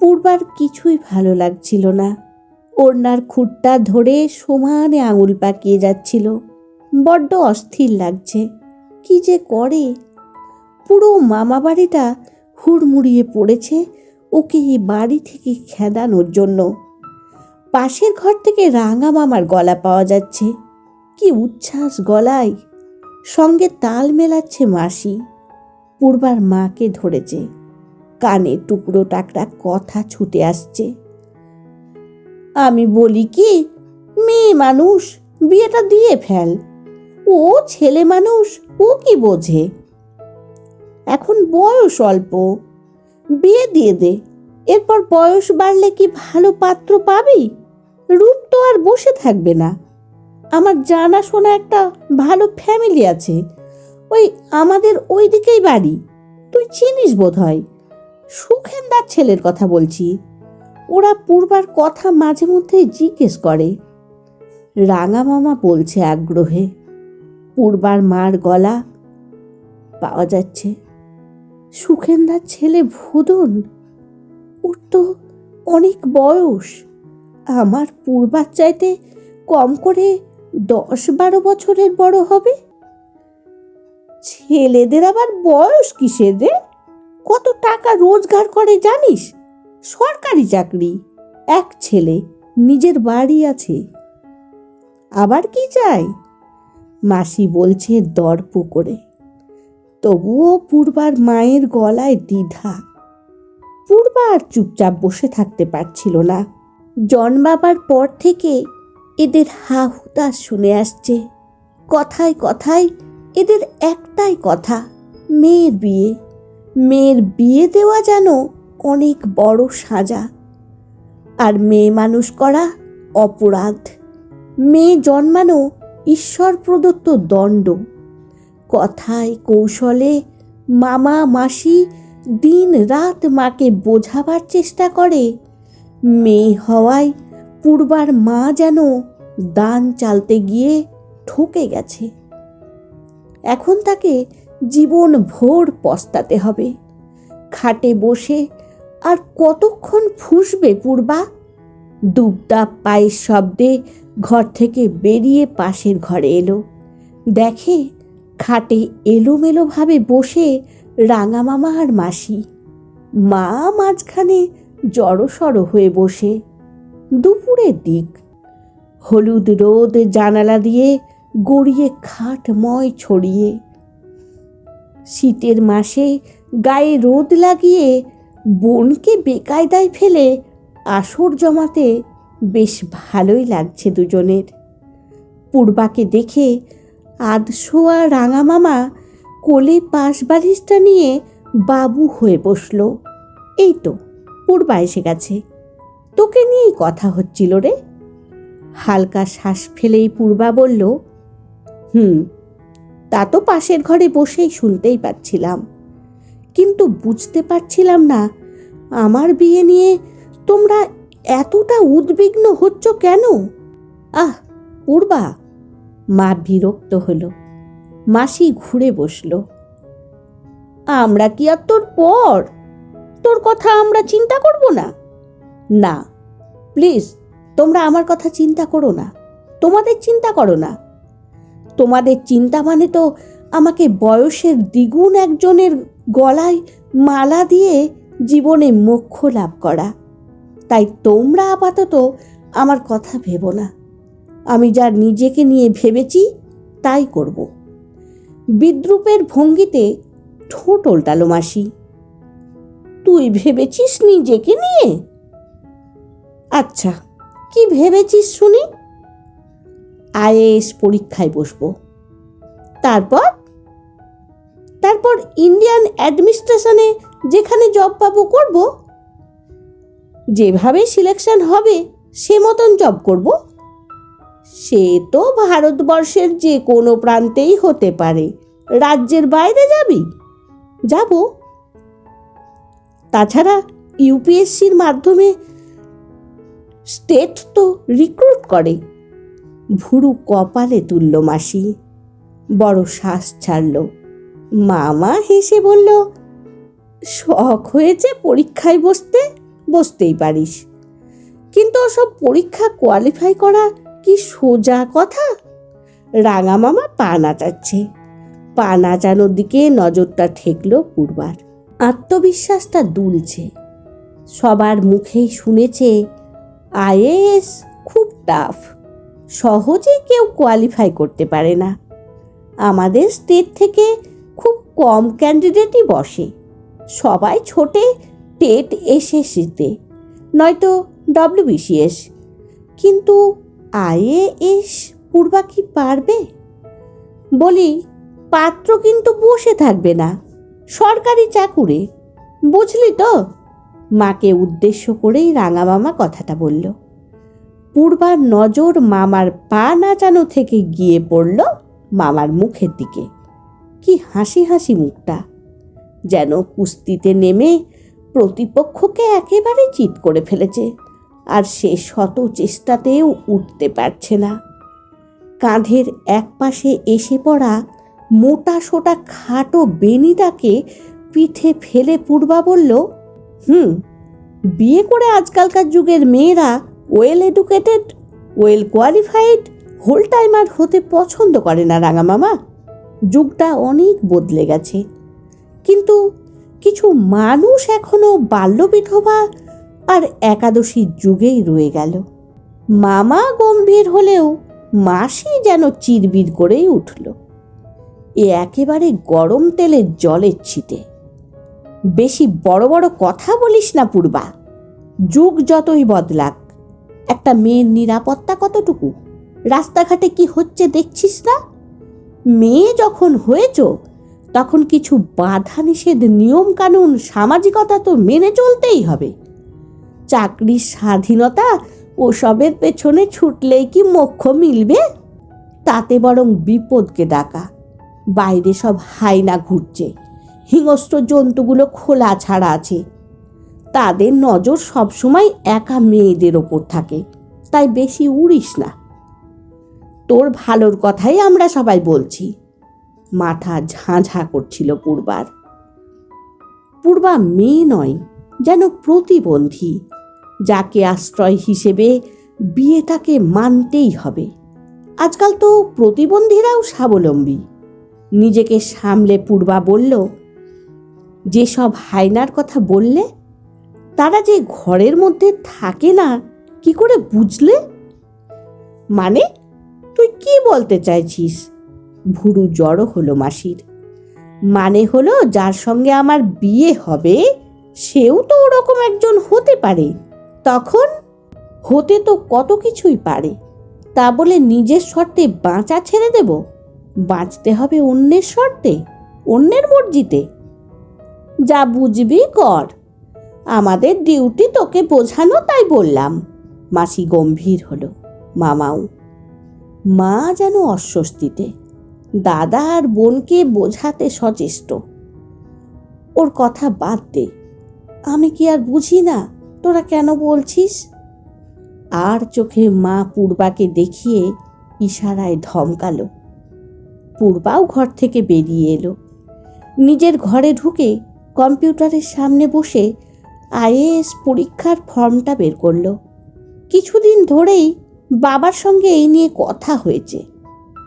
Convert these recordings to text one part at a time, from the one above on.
পূর্বার কিছুই ভালো লাগছিল না। ওড়নার খুঁটটা ধরে সমানে আঙুল পাকিয়ে যাচ্ছিল। বড্ড অস্থির লাগছে। কি যে করে? পুরো মামা বাড়িটা হুড়মুড়িয়ে পড়েছে ওকে এই বাড়ি থেকে খেদানোর জন্য। পাশের ঘর থেকে রাঙা মামার গলা পাওয়া যাচ্ছে। কি উচ্ছ্বাস গলায়। সঙ্গে তাল মেলাচ্ছে মাসি। পূর্বার মাকে ধরেছে। কানে টুকরো টাকরা কথা ছুটে আসছে। আমি বলি কি, মেয়ে মানুষ, বিয়েটা দিয়ে ফেল। ও ছেলে মানুষ, ও কি বোঝে? এখন বয়স অল্প। বিয়ে দিয়ে দে, এরপর বয়স বাড়লে কি ভালো পাত্র পাবি? রূপ তো আর বসে থাকবে না। আমার জানাশোনা একটা ভালো ফ্যামিলি আছে। ওই আমাদের ওই দিকেই বাড়ি। তুই চিনিস বোধ হয় সুখেন্দার ছেলের কথা বলছি। ওরা পূর্বার কথা মাঝে মধ্যে জিজ্ঞেস করে। রাঙা মামা বলছে আগ্রহে, পূর্বার মার গলা পাওয়া যাচ্ছে। সুখেন্দার ছেলে ভুদন, ওর তো অনেক বয়স। আমার পূর্বার চাইতে কম করে দশ বারো বছরের বড় হবে। ছেলেদের আবার বয়স কিসের রে? কত টাকা রোজগার করে জানিস? সরকারি চাকরি। এক ছেলে নিজের বাড়ি আছে। আবার কি চাই মাসি বলছে দর পুকুরে। তবুও পূর্বার মায়ের গলায় দ্বিধা। পূর্বার চুপচাপ বসে থাকতে পারছিল না। জন্মাবার পর থেকে এদের হা হুতাশ শুনে আসছে। কথায় কথায় এদের একটাই কথা, মেয়ের বিয়ে। মেয়ের বিয়ে দেওয়া যেন অনেক বড় সাজা। আর মেয়ে মানুষ করা অপরাধ। মেয়ে জন্মানো ঈশ্বর প্রদত্ত দণ্ড। কথায় কৌশলে মামা মাসি দিন রাত মাকে বোঝাবার চেষ্টা করে। মেয়ে হওয়ায় পূর্বার মা যেন দান চালতে গিয়ে ঠকে গেছে। এখন তাকে জীবন ভোর পস্তাতে হবে। খাটে বসে আর কতক্ষণ ফুসবে পূর্বা? দুবদাপ পায়ের শব্দে ঘর থেকে বেরিয়ে পাশের ঘরে এলো। দেখে খাটে এলোমেলোভাবে বসে রাঙা মামা আর মাসি। মা মাঝখানে জড়সড় হয়ে বসে। দুপুরের দিক। হলুদ রোদ জানালা দিয়ে গড়িয়ে খাটময় ছড়িয়ে। শীতের মাসে গায়ে রোদ লাগিয়ে বোনকে বেকায়দায় ফেলে আসর জমাতে বেশ ভালোই লাগছে দুজনের। পূর্বাকে দেখে আধশোয়া রাঙা মামা কোলে পাশ বালিশটা নিয়ে বাবু হয়ে বসল। এই তো, পূর্বা এসে গেছে। তোকে নিয়েই কথা হচ্ছিল রে। হালকা শ্বাস ফেলেই পূর্বা বলল, হুম তা তো পাশের ঘরে বসেই শুনতেই পাচ্ছিলাম। কিন্তু বুঝতে পারছিলাম না, আমার বিয়ে নিয়ে তোমরা এতটা উদ্বিগ্ন হচ্ছ কেন? আহ পূর্বা মা বিরক্ত হলো। মাসি ঘুরে বসল। আমরা কি আর তোর পর? তোর কথা আমরা চিন্তা করব না? না, প্লিজ, তোমরা আমার কথা চিন্তা করো না। তোমাদের চিন্তা করো না। তোমাদের চিন্তা মানে তো আমাকে বয়সের দ্বিগুণ একজনের গলায় মালা দিয়ে জীবনে মোক্ষ লাভ করা। তাই তোমরা আপাতত আমার কথা ভেবো না। আমি যা নিজেকে নিয়ে ভেবেছি, তাই করব। বিদ্রুপের ভঙ্গিতে ঠোঁট ওল্টালো মাসি। তুই ভেবেছিস নিজেকে নিয়ে? আচ্ছা কি ভেবেছিস শুনি? আইএএস পরীক্ষায় বসবো। তারপর? তারপর ইন্ডিয়ান অ্যাডমিনিস্ট্রেশনে যেখানে জব পাবো করব। যেভাবে সিলেকশন হবে, সে মতন জব করব। সে তো ভারতবর্ষের যে কোনো প্রান্তেই হতে পারে। রাজ্যের বাইরে যাবি? যাব। তাছাড়া ইউপিএসসির মাধ্যমে স্টেট তো রিক্রুট করে। ভুরু কপালে তুলল মাসি। বড় শ্বাস ছাড়ল। মামা হেসে বলল, শখ হয়েছে পরীক্ষায় বসতে? বসতেই পারিস। কিন্তু ওসব পরীক্ষা কোয়ালিফাই করা কি সোজা কথা? রাঙা মামা পা নাচাচ্ছে। পা নাচানোর দিকে নজরটা ঠেকল পূর্বার। আত্মবিশ্বাসটা দুলছে। সবার মুখেই শুনেছে, আইএএস খুব টাফ সহজে কেউ কোয়ালিফাই করতে পারে না। আমাদের স্টেট থেকে খুব কম ক্যান্ডিডেটই বসে। সবাই ছোটে টেট এসএসসিতে, নয়তো ডব্লিউবিসিএস কিন্তু আইএএস পূর্বা কি পারবে? বলি, পাত্র কিন্তু বসে থাকবে না, সরকারি চাকুরে। বুঝলি তো? মাকে উদ্দেশ্য করেই রাঙা মামা কথাটা বলল। পূর্বার নজর মামার পা নাচানো থেকে গিয়ে পড়ল মামার মুখের দিকে। কি হাসি হাসি মুখটা। যেন কুস্তিতে নেমে প্রতিপক্ষকে একেবারে চিৎ করে ফেলেছে, আর সে শত চেষ্টাতেও উঠতে পারছে না। কাঁধের এক পাশে এসে পড়া মোটা সোটা খাটো বেনিটাকে পিঠে ফেলে পূর্বা বলল, হুম, বিয়ে করে আজকালকার যুগের মেয়েরা well educated well qualified whole timer হতে পছন্দ করে না রাঙা মামা। যুগটা অনেক বদলে গেছে। কিন্তু কিছু মানুষ এখনও বাল্য বিধবা আর একাদশীর যুগেই রয়ে গেল। মামা গম্ভীর হলেও মাসি যেন চিরবির করেই উঠল। এ একেবারে গরম তেলের জলের ছিটে। বেশি বড় বড় কথা বলিস না, পূর্বা। যুগ যতই বদলাক একটা মেয়ের নিরাপত্তা কতটুকু? রাস্তাঘাটে কি হচ্ছে দেখছিস না? মেয়ে যখন হয়েছ, তখন কিছু বাধা নিষেধ নিয়ম কানুন সামাজিকতা তো মেনে চলতেই হবে। চাকরির স্বাধীনতা ওসবের পেছনে ছুটলেই কি মোক্ষ মিলবে? তাতে বরং বিপদকে ডাকা। বাইরে সব হাইনা ঘুরছে। হিংস্র জন্তুগুলো খোলা ছাড়া আছে। তাদের নজর সবসময় একা মেয়েদের ওপর থাকে। তাই বেশি উড়িস না। তোর ভালোর কথাই আমরা সবাই বলছি। মাথা ঝাঁঝা করছিল পূর্বার। পূর্বা মেয়ে নয়, যেন প্রতিবন্ধী। যাকে আশ্রয় হিসেবে বিয়েটাকে মানতেই হবে। আজকাল তো প্রতিবন্ধীরাও স্বাবলম্বী। নিজেকে সামলে পূর্বা বলল, যেসব হায়নার কথা বললে তারা যে ঘরের মধ্যে থাকে না, কি করে বুঝলে? মানে তুই কি বলতে চাইছিস? ভুরু জড়ো হলো মাসির। মানে হলো, যার সঙ্গে আমার বিয়ে হবে, সেও তো ওরকম একজন হতে পারে। তখন? হতে তো কত কিছুই পারে। তা বলে নিজের শর্তে বাঁচা ছেড়ে দেব? বাঁচতে হবে অন্যের শর্তে? অন্যের মর্জিতে? যা বুঝবি কর। আমাদের ডিউটি তোকে বোঝানো তাই বললাম। মাসি গম্ভীর হলো। মামাও। মা যেন অস্বস্তিতে। দাদা আর বোনকে বোঝাতে সচেষ্ট। ওর কথা বাদ দে। আমি কি আর বুঝি না? তোরা কেন বলছিস? আর চোখে মা পূর্বাকে দেখিয়ে ইশারায় ধমকালো। পূর্বাও ঘর থেকে বেরিয়ে এলো। নিজের ঘরে ঢুকে কম্পিউটারের সামনে বসে আইএএস পরীক্ষার ফর্মটা বের করল। কিছুদিন ধরেই বাবার সঙ্গে এই নিয়ে কথা হয়েছে।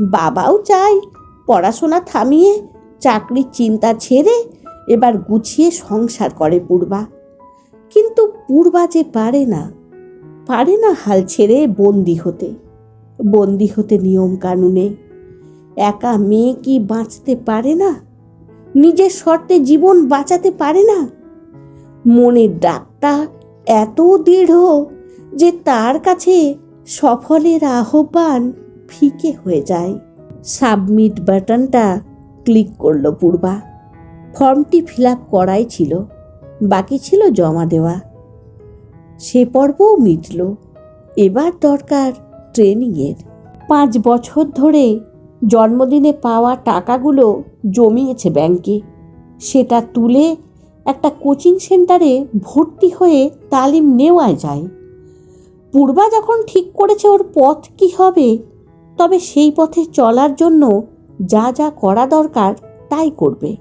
বাবাও চায় পড়াশোনা থামিয়ে চাকরির চিন্তা ছেড়ে এবার গুছিয়ে সংসার করে পূর্বা। কিন্তু পূর্বা যে পারে না পারে না হাল ছেড়ে বন্দি হতে। বন্দি হতে নিয়ম কানুনে। একা মেয়ে কি বাঁচতে পারে না? নিজের শর্তে জীবন বাঁচাতে পারে না? মনের ডাকটা এত দৃঢ় যে তার কাছে সফলের আহ্বান ফিকে হয়ে যায়। সাবমিট বাটনটা ক্লিক করল পূর্বা। ফর্মটি ফিল আপ করাই ছিল, বাকি ছিল জমা দেওয়া। সে পর্বও মিটল, এবার দরকার ট্রেনিংয়ের। পাঁচ বছর ধরে জন্মদিনে পাওয়া টাকাগুলো জমিয়েছে ব্যাংকে, সেটা তুলে কোচিং সেন্টারে ভর্তি হয়ে তালিম নেওয়া যায়। পূর্বা যখন ঠিক করেছে ওর পথ কি হবে, তবে সেই পথে চলার জন্য যা যা করা দরকার তাই করবে।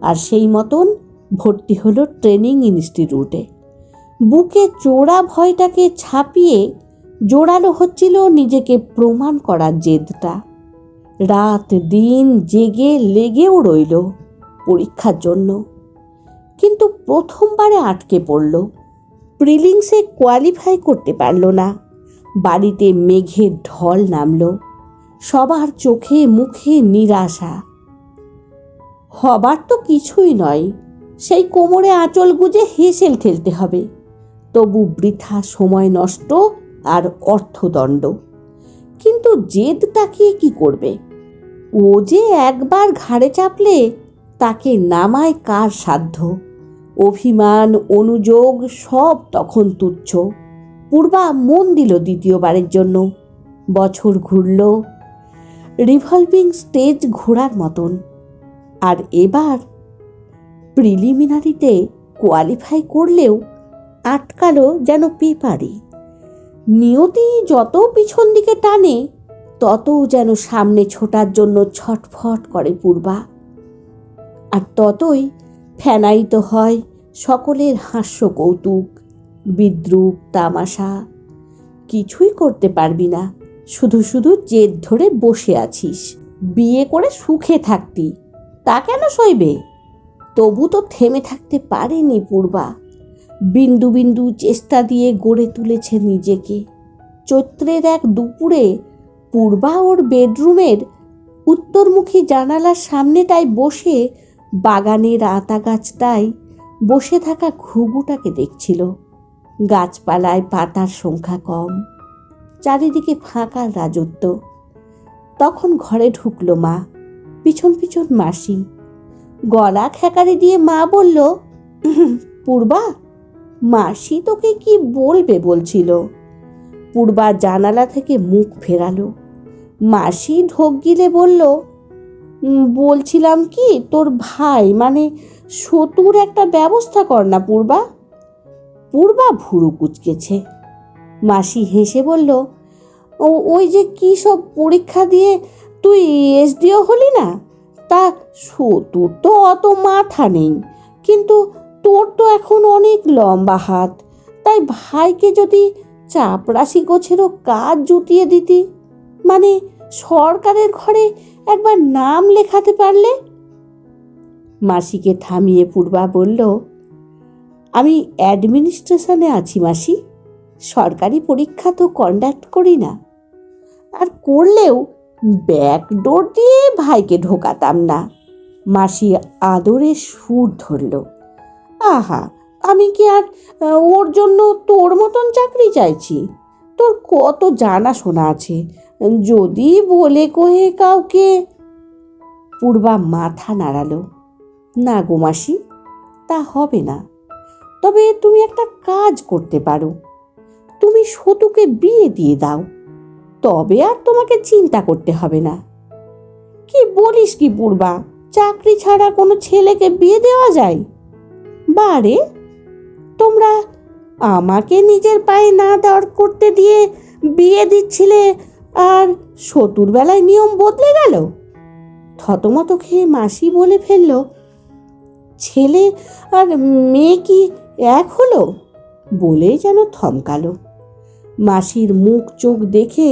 আর সেই মতন ভর্তি হলো ট্রেনিং ইনস্টিটিউটে। বুকে চোরা ভয়টাকে ছাপিয়ে জোরালো হচ্ছিল নিজেকে প্রমাণ করার জেদটা। রাত দিন জেগে লেগেও রইল পরীক্ষার জন্য। কিন্তু প্রথমবারে আটকে পড়ল। প্রিলিংসে কোয়ালিফাই করতে পারল না। বাড়িতে মেঘের ঢল নামল। সবার চোখে মুখে নিরাশা। হবার তো কিছুই নয়। সেই কোমরে আঁচল গুজে হেসেল ঠেলতে হবে। তবু বৃথা সময় নষ্ট আর অর্থদণ্ড। কিন্তু জেদ তাকিয়ে কি করবে? ও যে একবার ঘাড়ে চাপলে তাকে নামায় কার সাধ্য? অভিমান, অনুযোগ সব তখন তুচ্ছ। পূর্বা মন দিল দ্বিতীয়বারের জন্য। বছর ঘুরল। রিভলভিং স্টেজ ঘোরার মতন। আর এবার প্রিলিমিনারিতে কোয়ালিফাই করলেও আটকালো যেন পেপারে। নিয়তি যত পিছন দিকে টানে তত যেন সামনে ছোটার জন্য ছটফট করে পূর্বা। আর ততই ফেনায়িত হয়। সকলের হাস্য কৌতুক, বিদ্রুপ, তামাশা। কিছুই করতে পারবি না, শুধু শুধু জেদ ধরে বসে আছিস। বিয়ে করে সুখে থাকতি, তা কেন সইবে? তবু তো থেমে থাকতে পারেনি পূর্বা। বিন্দু বিন্দু চেষ্টা দিয়ে গড়ে তুলেছে নিজেকে। চৈত্রের এক দুপুরে পূর্বা ওর বেডরুমের উত্তরমুখী জানালার সামনেটায় বসে বাগানের আতা গাছটায় বসে থাকা ঘুঘুটাকে দেখছিল। গাছপালায় পাতার সংখ্যা কম চারিদিকে ফাঁকা রাজত্ব। তখন ঘরে ঢুকলো মা পিছন পিছন মাসি। গলা খেকারি দিয়ে মা বলল পূর্বা মাসি তোকে কি বলবে? বলছিল। পূর্বা জানালা থেকে মুখ ফেরালো। মাসি ঢোক গিলে বলল "উম, বলছিলাম কি, তোর ভাই মানে সতুর একটা ব্যবস্থা কর না, পূর্বা। পূর্বা ভুরু কুচকেছে। মাসি হেসে বলল, ও, ওই যে কী সব পরীক্ষা দিয়ে তুই এসডিও হলি না? তা সতুর তো অত মাথা নেই, কিন্তু তোর তো এখন অনেক লম্বা হাত। তাই ভাইকে যদি চাপরাশি গোছেরও কাজ জুটিয়ে দিতি মানে সরকারের ঘরে একবার নাম লেখাতে পারলে? মাসিকে থামিয়ে পূর্বা বলল, আমি অ্যাডমিনিস্ট্রেশনে আছি মাসি, সরকারি পরীক্ষা তো কন্ডাক্ট করি না। আর করলেও ব্যাকডোর দিয়ে ভাইকে ঢোকাতাম না। মাসি আদরে সুর ধরল, আহা, আমি কি আর ওর জন্য তোর মতন চাকরি চাইছি? তোর কত জানাশোনা আছে? যদি বলে কহে কাউকে? পূর্বা মাথা নাড়ালো। না গো মাসি, তা হবে না। তবে তুমি একটা কাজ করতে পারো। তুমি সতুকে বিয়ে দিয়ে দাও। তবে আর তোমাকে চিন্তা করতে হবে না। কি বলিস কি পূর্বা, চাকরি ছাড়া কোনো ছেলেকে বিয়ে দেওয়া যায়? বারে, তোমরা আমাকে নিজের পায়ে না দাঁড় করতে দিয়ে বিয়ে দিচ্ছিলে আর সতুর বেলায় নিয়ম বদলে গেল? থতমত খেয়ে মাসি বলে ফেলল, ছেলে আর মেয়ে কি এক হলো? বলেই যেন থমকালো। মাসির মুখ চোখ দেখে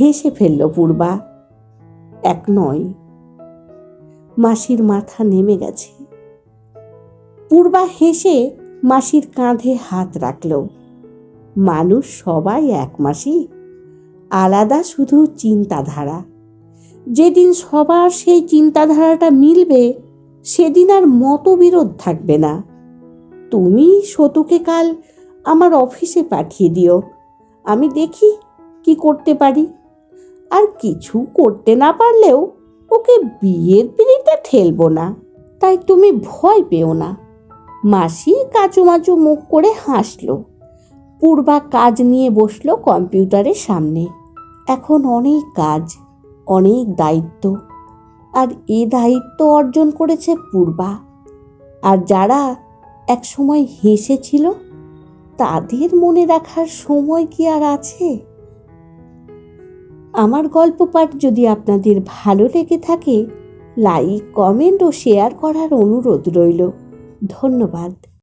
হেসে ফেলল পূর্বা, এক নয়। মাসির মাথা নেমে গেছে। পূর্বা হেসে মাসির কাঁধে হাত রাখল। মানুষ সবাই এক মাসি আলাদা শুধু চিন্তাধারা। যেদিন সবার সেই চিন্তাধারাটা মিলবে, সেদিন আর মতবিরোধ থাকবে না। তুমি সতুকে কাল আমার অফিসে পাঠিয়ে দিও। আমি দেখি কি করতে পারি। আর কিছু করতে না পারলেও ওকে বিয়ের পিড়িতে ঠেলবো না। তাই তুমি ভয় পেও না। মাসি কাচুমাচু মুখ করে হাসলো। পূর্বা কাজ নিয়ে বসল কম্পিউটারের সামনে। এখন অনেক কাজ, অনেক দায়িত্ব, আর এ দায়িত্ব অর্জন করেছে পূর্বা। আর যারা একসময় হেসেছিল, তাদের মনে রাখার সময় কি আর আছে? আমার গল্প পাঠ যদি আপনাদের ভালো লেগে থাকে, লাইক, কমেন্ট ও শেয়ার করার অনুরোধ রইল। ধন্যবাদ।